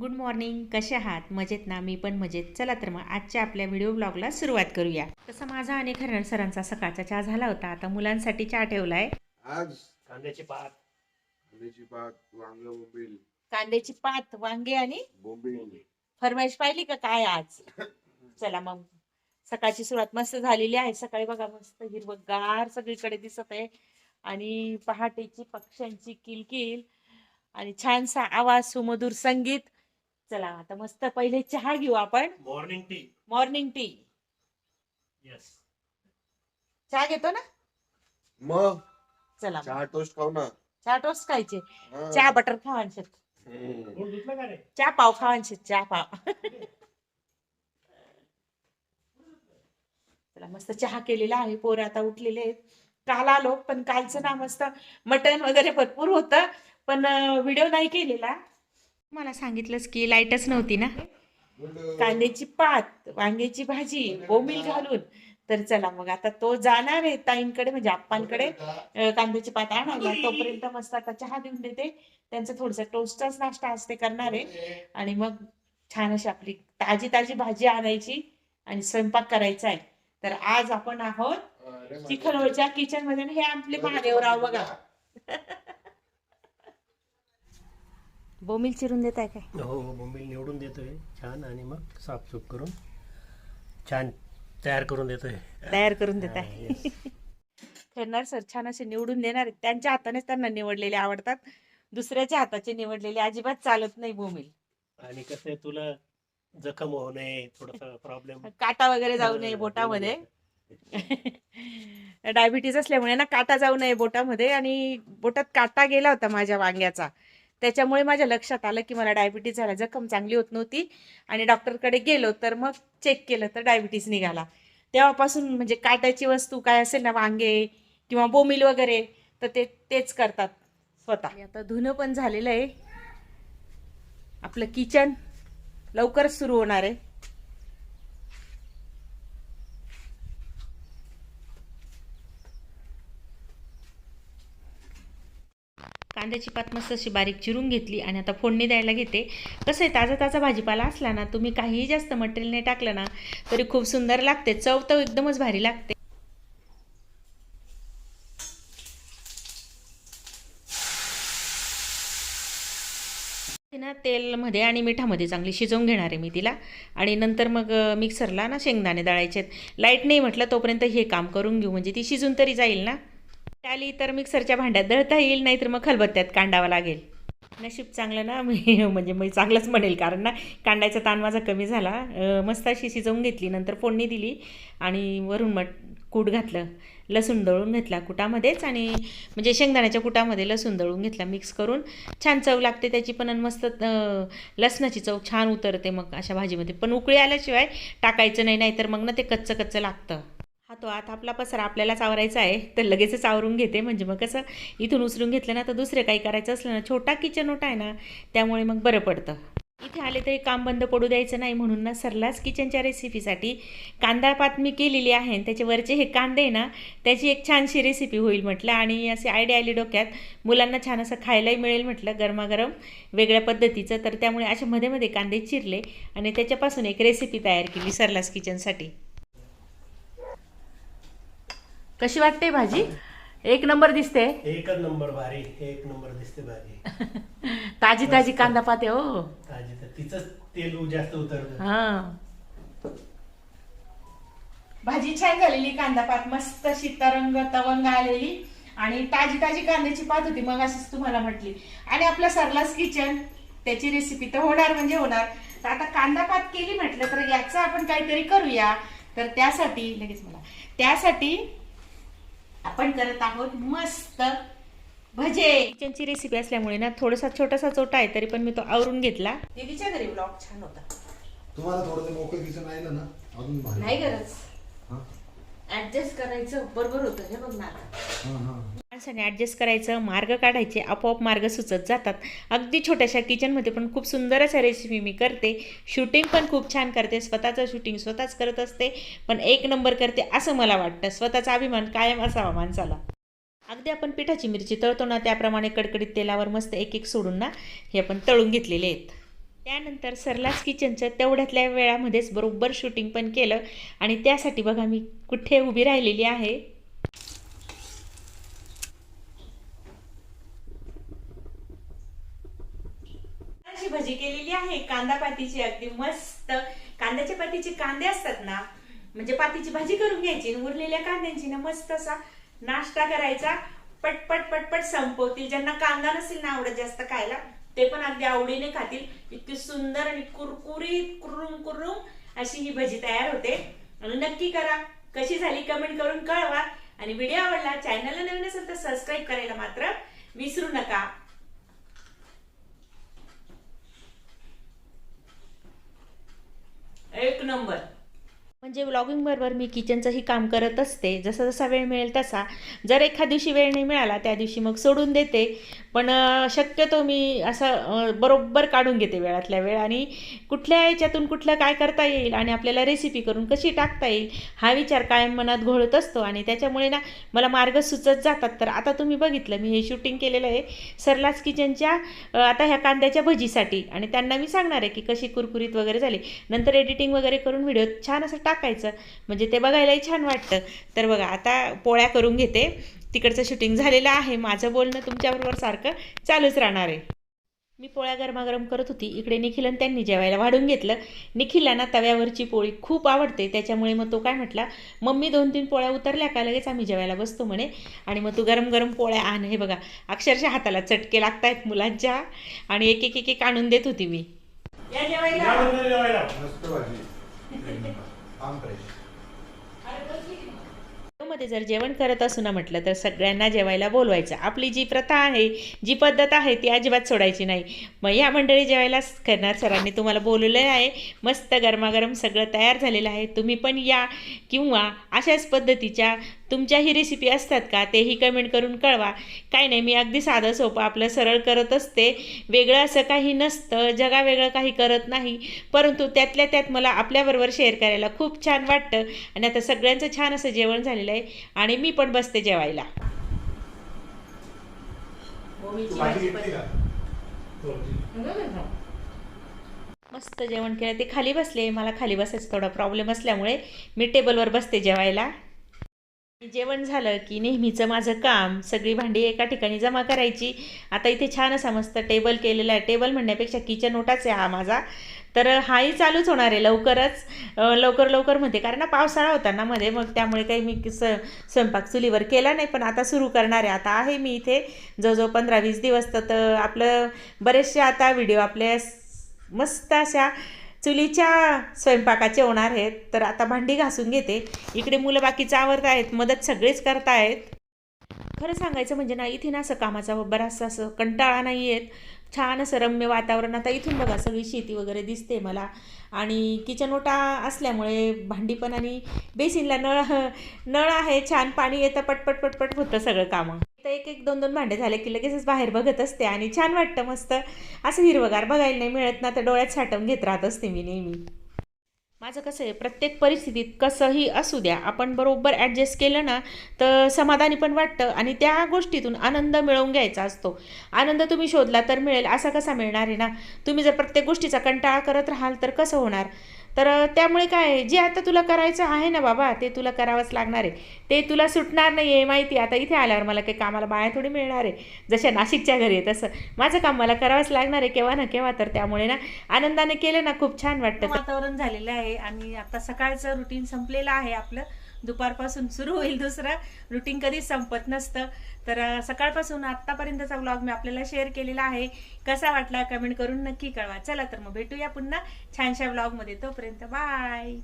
Good morning कसे आहात? मजेत ना? मी पण मजेत. चला तर मग आजच्या आपल्या व्हिडिओ ब्लॉगला सुरुवात करूया. तसं माझा आणि खरण सरांचा सकाळचा चहा झाला होता. आता मुलांसाठी चहा ठेवलाय. आज कांद्याची पात. कांद्याची पात वांग बोंबील. कांद्याची पात वांगे आणि बोंबील. फरमाईश पाहिली का काय आज? चला मग. सकाळची सुरुवात मस्त झालेली आहे. सकाळी बघा मस्त हिरवगार सगळीकडे दिसत आहे. आणि पहाटेची पक्ष्यांची किलकिल. आणि छानसा आवाज सुमधुर संगीत. चला आता मस्त पहिले चहा घेऊ आपण. Morning tea morning tea yes चहा घेतो ना? मग? चला चहा टोस्ट खाऊ ना. चहा टोस्ट खायचे. हा. चहा बटर खावांशेत हम्म. कोण धुतलं का रे? चहा पाव खावांशेत चहा पाव. चला मस्त चहा केलेला आहे. पोरं आता उठलेले आहेत. काल आलो पण कालचं ना मस्त मटण वगैरे भरपूर होतं पण व्हिडिओ नाही केलेला. मला सांगितलंच की लाईटच नव्हती ना? कांद्याची पात वांग्याची भाजी बोंबील घालून. तर चला मग आता तो जाणार आहे ताईंकडे म्हणजे आप्पांकडे. कांद्याची पात आणायला तोपर्यंत मस्त आता चहा देऊन देते. त्यांचं थोडस टोस्टचाच नाश्ता असते करणार आहे. आणि मग छान अशी आपली ताजी ताजी भाजी आणायची आणि स्वयंपाक करायचा आहे. तर आज आपण आहोत चिखलवळच्या किचनमध्ये आणि हे आपले महादेवराव बघा. बोंबील चिरून देत आहे काय? हो बोंबील निवडून देतोय. छान आणि मग साफसूफ करून छान तयार करून देतोय. तयार करून देत हा, आहे. खेळणार सर छान असे निवडून देणार. त्यांच्या हातानेच त्यांना निवडलेले आवडतात. दुसऱ्याच्या हाताचे निवडलेले अजिबात चालत नाही बोंबील. आणि कसं आहे तुला जखम होऊ नये थोडासा प्रॉब्लेम काटा वगैरे जाऊ नये बोटामध्ये. डायबिटीज असल्यामुळे ना काटा जाऊ नये बोटामध्ये. आणि बोटात काटा गेला होता माझ्या वांग्याचा. त्याच्यामुळे माझ्या लक्षात आलं की मला डायबिटीज झाला. जखम चांगली होत नव्हती आणि डॉक्टरकडे गेलो तर मग चेक केलं तर डायबिटीज निघाला. तेव्हापासून म्हणजे काट्याची वस्तू काय असेल ना वांगे किंवा बोमिल वगैरे तर ते तेच करतात स्वतः. आता धुणं पण झालेलं आहे. आपलं किचन लवकरच सुरू होणार आहे. कांद्याची पात मस्त अशी बारीक चिरून घेतली आणि आता फोडणी द्यायला घेते. कसं आहे ताजा ताजा भाजीपाला असला ना तुम्ही काहीही जास्त मटेरियल नाही टाकलं ना तरी खूप सुंदर लागते. चव तर एकदमच भारी लागते. ना तेलमध्ये आणि मिठामध्ये चांगली शिजवून घेणार आहे मी तिला. आणि नंतर मग मिक्सरला ना शेंगदाणे दळायचे लाइट नाही म्हटलं तोपर्यंत हे काम करून घेऊ. म्हणजे ती शिजून तरी जाईल ना? आली तर मिक्सरच्या भांड्यात दळता येईल नाही तर मग खलबत्त्यात कांडावा लागेल. नशीब चांगलं ना मी म्हणजे मी चांगलंच म्हणेल कारण ना कांडायचा ताण माझा कमी झाला. मस्त अशी शिजवून घेतली नंतर फोडणी दिली आणि वरून मग कूट घातलं. लसूण दळून घेतला कुटामध्येच आणि म्हणजे शेंगदाण्याच्या कुटामध्ये लसूण दळून घेतला मिक्स करून. छान चव लागते त्याची पण आणि मस्त लसणाची चव छान उतरते मग अशा भाजीमध्ये. पण उकळी आल्याशिवाय टाकायचं नाही नाहीतर मग ना ते कच्चं कच्चं लागतं. हा तो आता आपला पसरा आपल्यालाच आवरायचा आहे तर लगेचच आवरून घेते. म्हणजे मग कसं इथून उचलून घेतलं ना तर दुसरे काही करायचं असलं ना छोटा किचन ओटा आहे ना त्यामुळे मग बरं पडतं. इथे आले तरी काम बंद पडू द्यायचं नाही म्हणून ना सरलाच किचनच्या रेसिपीसाठी कांदा पात मी केलेली आहे आणि त्याचे वरचे हे कांदे आहे ना त्याची एक छानशी रेसिपी होईल म्हटलं. आणि अशी आयडिया आली डोक्यात मुलांना छान असं खायलाही मिळेल म्हटलं गरमागरम वेगळ्या पद्धतीचं. तर त्यामुळे असे मध्ये मध्ये कांदे चिरले आणि त्याच्यापासून एक रेसिपी तयार केली सरलास किचनसाठी कशी वाटते भाजी? एक नंबर दिसते. एकच नंबर भारी एक नंबर दिसते भाजी ताजी ताजी कांदा पाते हो. ताजी तर तिचंच तेल जास्त उतरलं. हा. भाजी छान झालेली कांदा पात मस्त अशी तरंग तवंग आलेली. आणि ताजी ताजी कांद्याची पात होती मग अशीच तुम्हाला म्हटली. आणि आपलं सरलास किचन त्याची रेसिपी तर होणार म्हणजे होणार. तर आता कांदा पात केली म्हटलं तर याचं आपण काहीतरी करूया. तर त्यासाठी लगेच मला त्यासाठी आपण करत आहोत मस्त भजे. किचनची रेसिपी असल्यामुळे ना थोडासा छोटासा चोटा आहे तरी पण मी तो आवरून घेतला. दीदीच्या घरी ब्लॉग छान होता. तुम्हाला थोडं मोकळं किचन राहिलं ना अजून भारी. नाही गरज. हा? ऍडजस्ट करायचं बरोबर होतं हे बघ ना आता. हा, हा. माणसाने ॲडजस्ट करायचं मार्ग काढायचे आपोआप मार्ग सुचत जातात. अगदी छोट्याशा किचनमध्ये पण खूप सुंदर अशा रेसिपी मी करते. शूटिंग पण खूप छान करते. स्वतःचं शूटिंग स्वतःच करत असते. पण एक नंबर करते असं मला वाटतं. स्वतःचा अभिमान कायम असावा माणसाला. अगदी आपण पिठाची मिरची तळतो ना त्याप्रमाणे कडकडीत तेलावर मस्त एक एक सोडून ना हे आपण तळून घेतलेले आहेत. त्यानंतर सरलास किचनचं तेवढ्यातल्या वेळामध्येच बरोबर शूटिंग पण केलं. आणि त्यासाठी बघा मी कुठे उभी राहिलेली आहे. अशी भजी केलेली आहे. कांदा पातीची अगदी मस्त. कांद्याच्या पातीचे कांदे असतात ना म्हणजे पातीची भाजी करून घ्यायची उरलेल्या कांद्यांची ना मस्त असा नाश्ता करायचा. पटपट पटपट संपवतील. ज्यांना कांदा नसेल ना आवडत जास्त खायला ते पण अगदी आवडीने खातील. इतकी सुंदर आणि कुरकुरीत कुरुम कुरुम अशी ही भजी तयार होते. आणि नक्की करा. कशी झाली कमेंट करून कळवा. आणि व्हिडिओ आवडला चॅनलला नवीन असेल तर सबस्क्राईब करायला मात्र विसरू नका. एक नंबर. म्हणजे व्लॉगिंग बरोबर मी किचनचंही काम करत असते. जसा जसा वेळ मिळेल तसा. जर एखाद दिवशी वेळ नाही मिळाला त्या दिवशी मग सोडून देते. पण शक्यतो मी असं बरोबर काढून घेते वेळातल्या वेळ. आणि कुठल्या याच्यातून कुठलं काय करता येईल आणि आपल्याला रेसिपी करून कशी टाकता येईल हा विचार कायम मनात घोळत असतो. आणि त्याच्यामुळे ना मला मार्ग सुचत जातात. तर आता तुम्ही बघितलं मी हे शूटिंग केलेलं आहे सरलास किचनच्या आता ह्या कांद्याच्या भजीसाठी. आणि त्यांना मी सांगणार आहे की कशी कुरकुरीत वगैरे झाली. नंतर एडिटिंग वगैरे करून व्हिडिओ छान असं टाकायचं. म्हणजे ते बघायलाही छान वाटतं. तर बघा आता पोळ्या करून घेते. तिकडचं शूटिंग झालेलं आहे. माझं बोलणं तुमच्याबरोबर सारखं चालूच राहणार आहे. मी पोळ्या गरमागरम करत होती. इकडे निखिल आणि त्यांनी जेवायला वाढून घेतलं. निखिलला ना तव्यावरची पोळी खूप आवडते. त्याच्यामुळे मग तो काय म्हटला मम्मी दोन तीन पोळ्या उतरल्या का? लगेच आम्ही जेवायला बसतो म्हणे. आणि मग तू गरम गरम पोळ्या आण. हे बघा अक्षरशः हाताला चटके लागतायत मुलांच्या. आणि एक एक एक एक आणून देत होती मी. या जेवायला. मध्ये जर जेवण करत असू ना म्हटलं तर सगळ्यांना जेवायला बोलवायचं. आपली जी प्रथा आहे जी पद्धत आहे ती अजिबात सोडायची नाही. मग या मंडळी जेवायला करणार सरांनी तुम्हाला बोलवलेलं आहे. मस्त गरमागरम सगळं तयार झालेलं आहे. तुम्ही पण या किंवा अशाच पद्धतीच्या तुमच्याही रेसिपी असतात का? तेही कमेंट करून कळवा. काय नाही मी अगदी साधं सोपं आपलं सरळ करत असते. वेगळं असं काही नसतं. जगा वेगळं काही करत नाही. परंतु त्यातल्या त्यात मला आपल्याबरोबर शेअर करायला खूप छान वाटतं. आणि आता सगळ्यांचं छान असं जेवण झालेलं आहे. आणि मी पण बसते जेवायला. भाजी घेतली का? मस्त जेवण केलं. ते खाली बसले. मला खाली बसायचा थोडा प्रॉब्लेम असल्यामुळे मी टेबलवर बसते जेवायला. जेवण झालं की नेहमीचं माझं काम सगळी भांडी एका ठिकाणी जमा करायची. आता इथे छान असा मस्त टेबल केलेला आहे. टेबल म्हणण्यापेक्षा किचन ओटाच आहे हा माझा. तर हाही चालूच होणार आहे लवकरच. लवकर लवकर म्हणते कारण ना पावसाळा होता ना मध्ये मग त्यामुळे काही मी स स्वयंपाक चुलीवर केला नाही पण आता सुरू करणार आहे. आता आहे मी इथे जवळजवळ पंधरा वीस दिवस. तर आपलं बरेचसे आता व्हिडिओ आपल्या मस्त अशा चुलीच्या स्वयंपाकाचे होणार आहेत तर आता भांडी घासून घेते. इकडे मुलं बाकीचं आवरत आहेत मदत सगळेच करतायत. खरं सांगायचं म्हणजे ना इथे ना असं कामाचा बराचसा असं कंटाळा नाही आहेत छान असं रम्य वातावरण. आता इथून बघा सगळी शेती वगैरे दिसते मला. आणि किचन ओटा असल्यामुळे भांडी पण आणि बेसिनला नळ नळ आहे छान पाणी येतं पटपट पटपट होतं सगळं कामं. तर एक एक दोन दोन भांडे झाले की लगेचच बाहेर बघत असते आणि छान वाटतं मस्त. असं हिरवगार बघायला नाही मिळत ना तर डोळ्यात साठवून घेत राहत असते मी नेहमी. माझं कसं आहे प्रत्येक परिस्थितीत कसंही असू द्या आपण बरोबर ॲडजस्ट केलं ना तर समाधानी पण वाटतं आणि त्या गोष्टीतून आनंद मिळवून घ्यायचा असतो. आनंद तुम्ही शोधला तर मिळेल असा कसा मिळणार आहे ना? तुम्ही जर प्रत्येक गोष्टीचा कंटाळा करत राहाल तर कसं होणार? तर त्यामुळे काय जे आता तुला करायचं आहे ना बाबा ते तुला करावंच लागणार आहे. ते तुला सुटणार नाही आहे माहिती आता इथे आल्यावर मला काही कामाला बाया थोडी मिळणार आहे. जशा नाशिकच्या घरी आहे तसं. माझं काम मला करावंच लागणार आहे केव्हा ना केव्हा तर. त्यामुळे ना आनंदाने केलं ना खूप छान वाटतं. वातावरण झालेलं आहे आणि आता सकाळचं रुटीन संपलेलं आहे आपलं. दुपारपासून सुरू होईल दुसरा. रुटीन कधीच संपत नसतं. तर सकाळपासून आत्तापर्यंतचा व्लॉग मी आपल्याला शेअर केलेला आहे. कसा वाटला कमेंट करून नक्की कळवा. चला तर मग भेटूया पुन्हा छानशा व्लॉगमध्ये तोपर्यंत बाय